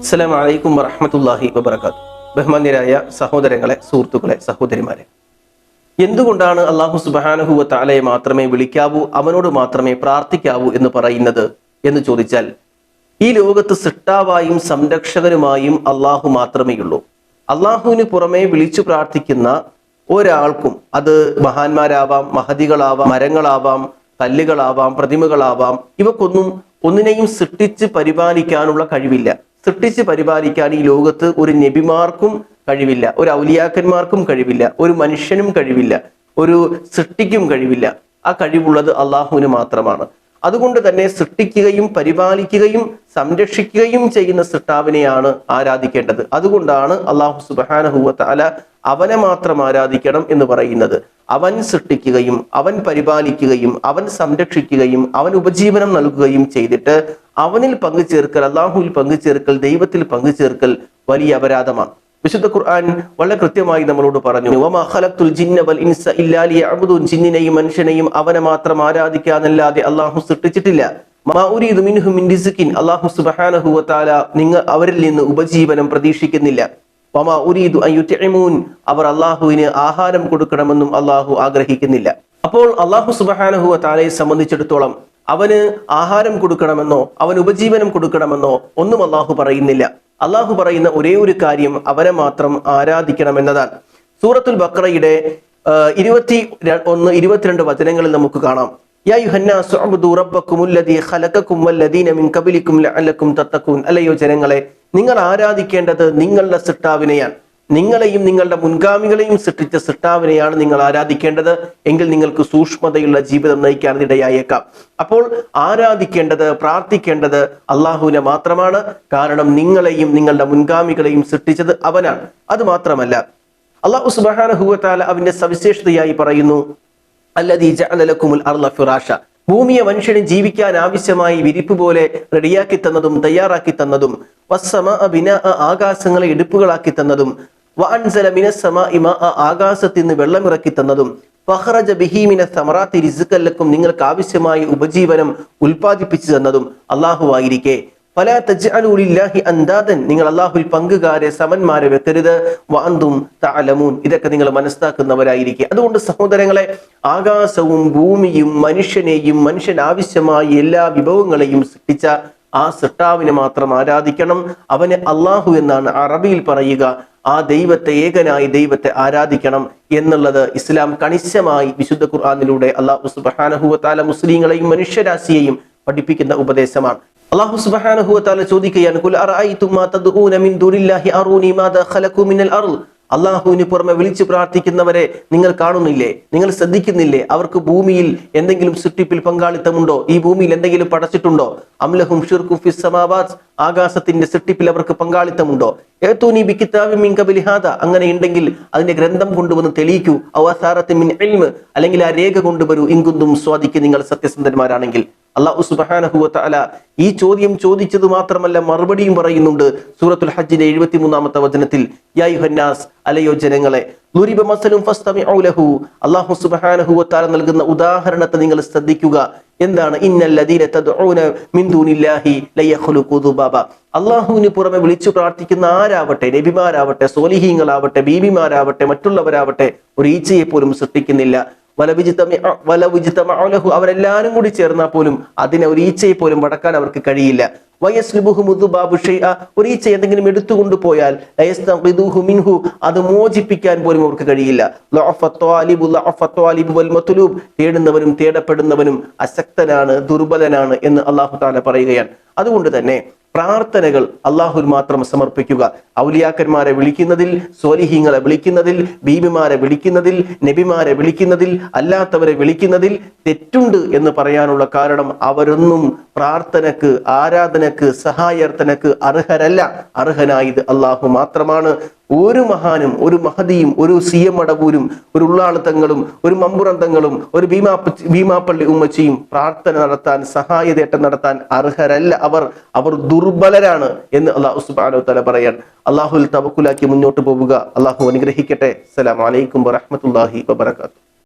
അസ്സലാമു വലൈക്കും വറഹമത്തല്ലാഹി വബറകാത്ത് ബഹുമാന്യരായ സഹോദരങ്ങളെ സുഹൃത്തുക്കളെ സഹോദരിമാരെ. എന്തുകൊണ്ടാണ് അള്ളാഹു സുബാനഹുവ താലയെ മാത്രമേ വിളിക്കാവൂ അവനോട് മാത്രമേ പ്രാർത്ഥിക്കാവൂ എന്ന് പറയുന്നത് എന്ന് ചോദിച്ചാൽ ഈ ലോകത്ത് സൃഷ്ടാവായും സംരക്ഷകനുമായും അള്ളാഹു മാത്രമേയുള്ളൂ അള്ളാഹുവിന് പുറമെ വിളിച്ചു പ്രാർത്ഥിക്കുന്ന ഒരാൾക്കും അത് മഹാന്മാരാവാം മഹതികളാവാം മരങ്ങളാവാം കല്ലുകളാവാം പ്രതിമകളാവാം ഇവക്കൊന്നും ഒന്നിനെയും സൃഷ്ടിച്ച് പരിപാലിക്കാനുള്ള കഴിവില്ല. സൃഷ്ടിച്ച് പരിപാലിക്കാൻ ഈ ലോകത്ത് ഒരു നബിമാർക്കും കഴിവില്ല ഒരു ഔലിയാക്കന്മാർക്കും കഴിവില്ല ഒരു മനുഷ്യനും കഴിവില്ല ഒരു സൃഷ്ടിക്കും കഴിവില്ല. ആ കഴിവുള്ളത് അള്ളാഹുവിന് മാത്രമാണ്. അതുകൊണ്ട് തന്നെ സൃഷ്ടിക്കുകയും പരിപാലിക്കുകയും സംരക്ഷിക്കുകയും ചെയ്യുന്ന സൃഷ്ടാവിനെയാണ് ആരാധിക്കേണ്ടത്. അതുകൊണ്ടാണ് അള്ളാഹു സുബാനഹുവത്ത് അല അവനെ മാത്രം ആരാധിക്കണം എന്ന് പറയുന്നത്. അവൻ സൃഷ്ടിക്കുകയും അവൻ പരിപാലിക്കുകയും അവൻ സംരക്ഷിക്കുകയും അവൻ ഉപജീവനം നൽകുകയും ചെയ്തിട്ട് അവനിൽ പങ്കുചേർക്കൽ അള്ളാഹുവിൽ പങ്കുചേർക്കൽ ദൈവത്തിൽ പങ്കുചേർക്കൽ വലിയ അപരാധമാണ്. വിശുദ്ധ ഖുർആൻ വളരെ കൃത്യമായി നമ്മളോട് പറഞ്ഞു. ജിന്നിനെയും മനുഷ്യനെയും അവനെ മാത്രം ആരാധിക്കാനല്ലാതെ അള്ളാഹു സൃഷ്ടിച്ചിട്ടില്ല. അള്ളാഹു തആല നിങ്ങൾ അവരിൽ നിന്ന് ഉപജീവനം പ്രതീക്ഷിക്കുന്നില്ല. വമാ ഉരീദു അവർ അള്ളാഹുവിന് ആഹാരം കൊടുക്കണമെന്നും അള്ളാഹു ആഗ്രഹിക്കുന്നില്ല. അപ്പോൾ അള്ളാഹു തആലയെ സംബന്ധിച്ചിടത്തോളം അവന് ആഹാരം കൊടുക്കണമെന്നോ അവൻ ഉപജീവനം കൊടുക്കണമെന്നോ ഒന്നും അള്ളാഹു പറയുന്നില്ല. അള്ളാഹു പറയുന്ന ഒരേ ഒരു കാര്യം അവനെ മാത്രം ആരാധിക്കണമെന്നതാണ്. സൂറത്തുൽ ബക്രയുടെ ഇരുപത്തി ഒന്ന് ഇരുപത്തിരണ്ട് വചനങ്ങളിൽ നമുക്ക് കാണാം. യാ അല്ലയോ ജനങ്ങളെ നിങ്ങൾ ആരാധിക്കേണ്ടത് നിങ്ങളുടെ സൃഷ്ടാവിനെയാണ്. നിങ്ങളെയും നിങ്ങളുടെ മുൻഗാമികളെയും സൃഷ്ടിച്ച സൃഷ്ടാവിനെയാണ് നിങ്ങൾ ആരാധിക്കേണ്ടത്. എങ്കിൽ നിങ്ങൾക്ക് സൂക്ഷ്മതയുള്ള ജീവിതം നയിക്കാൻ ഇടയായേക്കാം. അപ്പോൾ ആരാധിക്കേണ്ടത് പ്രാർത്ഥിക്കേണ്ടത് അള്ളാഹുവിനെ മാത്രമാണ്. കാരണം നിങ്ങളെയും നിങ്ങളുടെ മുൻഗാമികളെയും സൃഷ്ടിച്ചത് അവനാണ്. അത് മാത്രമല്ല അള്ളാഹു സുബാനഹുവത്താല അവന്റെ സവിശേഷതയായി പറയുന്നു അല്ലദീ ജഅല ലക്കുമുൽ അർള ഫിറാഷ. ഭൂമിയെ മനുഷ്യന് ജീവിക്കാൻ ആവശ്യമായി വിരിപ്പ് പോലെ റെഡിയാക്കി തന്നതും തയ്യാറാക്കി തന്നതും ആകാശങ്ങളെ ഇടുപ്പുകളാക്കി തന്നതും വഅൻസല ആകാശത്തിൽ നിന്ന് വെള്ളമിറക്കി തന്നതും ഫഹ്റജ നിങ്ങൾക്ക് ആവശ്യമായ ഉപജീവനം ഉൽപ്പാദിപ്പിച്ചു തന്നതും അള്ളാഹു ആയിരിക്കെ. ഫലാ തജ്അലൂ ലില്ലാഹി അന്താദൻ നിങ്ങൾ അള്ളാഹുൽ പങ്കുകാരെ സമന്മാരെ വെക്കരുത്. വാന്തും തഅലമൂൻ. ഇതൊക്കെ നിങ്ങൾ മനസ്സിലാക്കുന്നവരായിരിക്കുക അതുകൊണ്ട് സഹോദരങ്ങളെ ആകാശവും ഭൂമിയും മനുഷ്യനെയും മനുഷ്യൻ ആവശ്യമായ എല്ലാ വിഭവങ്ങളെയും സൃഷ്ടിച്ച ആ സൃഷ്ടാവിനെ മാത്രം ആരാധിക്കണം. അവനെ അള്ളാഹു എന്നാണ് അറബിയിൽ പറയുക. ആ ദൈവത്തെ ഏകനായി ദൈവത്തെ ആരാധിക്കണം എന്നുള്ളത് ഇസ്ലാം കണിശമായി വിശുദ്ധ ഖുർആാനിലൂടെ അള്ളാഹു സുബാനഹുവത്താല മുസ്ലിങ്ങളെയും മനുഷ്യരാശിയെയും പഠിപ്പിക്കുന്ന ഉപദേശമാണ്. അള്ളാഹു സുബ്ഹാനഹു വതആല ചോദിക്കുകയാണ് അള്ളാഹുവിന് പുറമെ വിളിച്ചു പ്രാർത്ഥിക്കുന്നവരെ നിങ്ങൾ കാണുന്നില്ലേ? നിങ്ങൾ ശ്രദ്ധിക്കുന്നില്ലേ? അവർക്ക് ഭൂമിയിൽ എന്തെങ്കിലും സൃഷ്ടിപ്പിൽ പങ്കാളിത്തമുണ്ടോ? ഈ ഭൂമിയിൽ എന്തെങ്കിലും പടച്ചിട്ടുണ്ടോ? അംലഹും ഷിർക്കും ആകാശത്തിന്റെ സൃഷ്ടിപ്പിൽ അവർക്ക് പങ്കാളിത്തമുണ്ടോ? ഏത്തൂനി ബി കിതാബിൻ മിൻ അങ്ങനെ ഉണ്ടെങ്കിൽ അതിന്റെ ഗ്രന്ഥം കൊണ്ടുവന്ന് തെളിയിക്കൂ. അവസാറത്തെ മിൻ അല്ലെങ്കിൽ ആ രേഖ കൊണ്ടുവരൂ. ഇങ്കുന്തും സ്വാദിക്ക് നിങ്ങൾ സത്യസന്ധന്മാരാണെങ്കിൽ. അള്ളാഹു സുബ്ഹാനഹു വതആല ഈ ചോദ്യം ചോദിച്ചത് മാത്രമല്ല മറുപടിയും പറയുന്നുണ്ട്. സൂറത്തുൽ ഹജ്ജിന്റെ എഴുപത്തി മൂന്നാമത്തെ വചനത്തിൽ അലയോ ജനങ്ങളെ അള്ളാഹു സുബ്ഹാനഹു വതആല നൽകുന്ന ഉദാഹരണത്തെ നിങ്ങൾ ശ്രദ്ധിക്കുക. എന്താണ്? അള്ളാഹുവിന് പുറമെ വിളിച്ചു പ്രാർത്ഥിക്കുന്ന ആരാവട്ടെ നബിമാരാവട്ടെ സോലിഹീങ്ങളാവട്ടെ ബീബിമാരാവട്ടെ മറ്റുള്ളവരാവട്ടെ ഒരു ഈച്ചയെ പോലും സൃഷ്ടിക്കുന്നില്ല. അവരെല്ലാരും കൂടി ചേർന്നാൽ പോലും അതിനെ ഒരു ഈച്ചയെ പോലും വടക്കാൻ അവർക്ക് കഴിയില്ല. ഒരു ഈച്ച എന്തെങ്കിലും എടുത്തുകൊണ്ട് പോയാൽ മിൻഹു. അത് മോചിപ്പിക്കാൻ പോലും അവർക്ക് കഴിയില്ല. തേടുന്നവനും തേടപ്പെടുന്നവനും അശക്തനാണ് ദുർബലനാണ് എന്ന് അള്ളാഹു താല പറയുകയാണ്. അതുകൊണ്ട് തന്നെ പ്രാർത്ഥനകൾ അള്ളാഹുൽ മാത്രം സമർപ്പിക്കുക. ഔലിയാക്കന്മാരെ വിളിക്കുന്നതിൽ സ്വലിഹീങ്ങളെ വിളിക്കുന്നതിൽ ബീബിമാരെ വിളിക്കുന്നതിൽ നബിമാരെ വിളിക്കുന്നതിൽ അല്ലാത്തവരെ വിളിക്കുന്നതിൽ തെറ്റുണ്ട് എന്ന് പറയാനുള്ള കാരണം അവരൊന്നും പ്രാർത്ഥനക്ക് ആരാധനക്ക് സഹായാർത്ഥനക്ക് അർഹരല്ല. അർഹനായത് അള്ളാഹു മാത്രമാണ്. ഒരു മഹാനും ഒരു മഹതിയും ഒരു സി എം അടവൂരും ഒരു ഉള്ളാളത്തങ്ങളും ഒരു മമ്പുറന്തങ്ങളും ഒരു ഭീമാപ്പ ഭീമാപ്പള്ളി ഉമ്മച്ചിയും പ്രാർത്ഥന നടത്താൻ സഹായതേട്ടം നടത്താൻ അർഹരല്ല അവർ. അവർ ദുർബലരാണ് എന്ന് അള്ളാഹു സുബാനോ പറയാൻ. അള്ളാഹുൽ തവക്കുലാക്കി മുന്നോട്ട് പോവുക. അള്ളാഹു അനുഗ്രഹിക്കട്ടെ. അസലാം വലൈക്കും വറഹ്മത്തുള്ളാഹി വബറകാതുഹു.